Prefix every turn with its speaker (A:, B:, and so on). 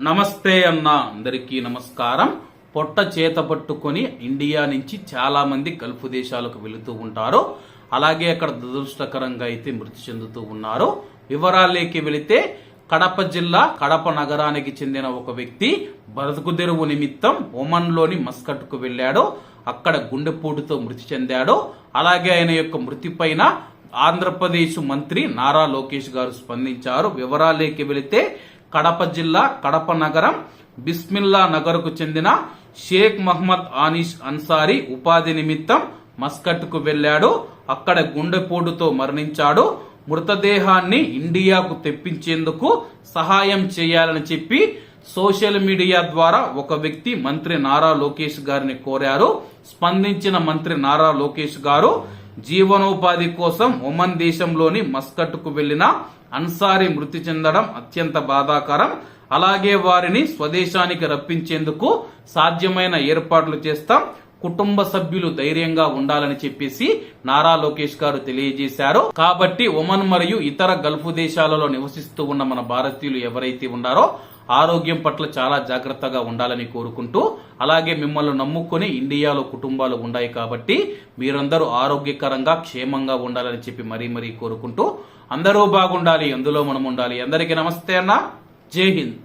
A: నమస్తే అన్న అందరికీ నమస్కారం. పొట్ట చేత పట్టుకొని ఇండియా నుంచి చాలా మంది గల్ఫ్ దేశాలకు వెళుతూ ఉంటారు. అలాగే అక్కడ దురదృష్టకరంగా అయితే మృతి చెందుతూ ఉన్నారు. వివరాల్లోకి వెళితే కడప జిల్లా కడప నగరానికి చెందిన ఒక వ్యక్తి బతుకు తెరువు నిమిత్తం ఒమన్లోని మస్కట్కు వెళ్ళాడు. అక్కడ గుండెపోటుతో మృతి చెందాడు. అలాగే ఆయన యొక్క మృతి పైన ఆంధ్రప్రదేశ్ మంత్రి నారా లోకేష్ గారు స్పందించారు. వివరాలేకి వెళితే కడప జిల్లా కడప నగరం బిస్మిల్లా నగర్కు చెందిన షేక్ మహమ్మద్ ఆనీష్ అన్సారీ ఉపాధి నిమిత్తం మస్కట్కు వెళ్ళాడు అక్కడ గుండెపోటుతో మరణించాడు. మృతదేహాన్ని ఇండియాకు తెప్పించేందుకు సహాయం చేయాలని చెప్పి సోషల్ మీడియా ద్వారా ఒక వ్యక్తి మంత్రి నారా లోకేష్ గారిని కోరారు. స్పందించిన మంత్రి నారా లోకేష్ గారు జీవనోపాధి కోసం ఒమన్ దేశంలోని మస్కట్కు వెళ్ళిన అన్సారీ మృతి చెందడం అత్యంత బాధాకరం. అలాగే వారిని స్వదేశానికి రప్పించేందుకు సాధ్యమైన ఏర్పాట్లు చేస్తాం. కుటుంబ సభ్యులు ధైర్యంగా ఉండాలని చెప్పేసి నారా లోకేష్ గారు తెలియజేశారు. కాబట్టి ఒమన్ మరియు ఇతర గల్ఫ్ దేశాలలో నివసిస్తూ ఉన్న మన భారతీయులు ఎవరైతే ఉన్నారో ఆరోగ్యం పట్ల చాలా జాగ్రత్తగా ఉండాలని కోరుకుంటూ అలాగే మిమ్మల్ని నమ్ముకొని ఇండియాలో కుటుంబాలు ఉన్నాయి కాబట్టి మీరందరూ ఆరోగ్యకరంగా క్షేమంగా ఉండాలని చెప్పి మరీ మరీ కోరుకుంటూ అందరూ బాగుండాలి అందులో మనం ఉండాలి. అందరికీ నమస్తే అన్న. జై హింద్.